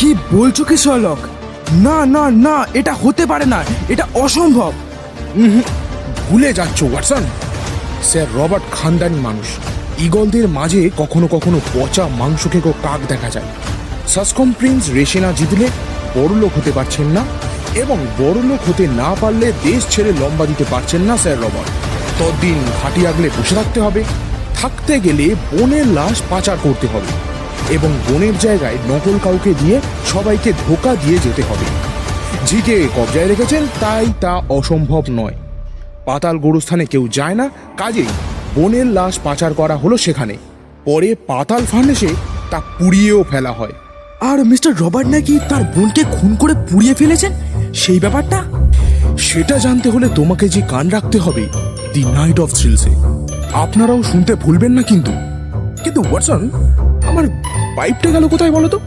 কি বলছো কি শলক না না না, এটা হতে পারে না, এটা অসম্ভব। ভুলে যাচ্ছ, ওয়াটসন। স্যার রবার্ট খানদানি মানুষ। ইগলদের মাঝে কখনো কখনো পচা মাংস খেকো কাক দেখা যায়। সাসকম প্রিন্স রেশে না জিতলে বড়লোক হতে পারছেন না, এবং বড়লোক হতে না পারলে দেশ ছেড়ে লম্বা দিতে পারছেন না স্যার রবার্ট। ততদিন ঘাটি আগলে বসে থাকতে হবে, থাকতে গেলে বনের লাশ পাচার করতে হবে। এবং বনের জায়গায় নকল কাউকে দিয়ে সবাইকে ধোকা দিয়ে যেতে হবে। জিকে কবজায় রেখেছেন তাই তা অসম্ভব নয়। পাতাল গোরস্থানে কেউ যায় না কাজেই বনের লাশ পাচার করা হলো সেখানে। পরে পাতাল ফার্নেসে তা পুড়িয়েও ফেলা হয়। আর মিস্টার রবার্ট নাকি তার বোনকে খুন করে পুড়িয়ে ফেলেছেন? সেই ব্যাপারটা? সেটা জানতে হলে তোমাকে যে কান রাখতে হবে দি নাইট অফ থ্রিলসে। আপনারাও শুনতে ভুলবেন না কিন্তু। কিন্তু ওয়াটসন আমার পাইপটা গেল কোথায় বলো তো?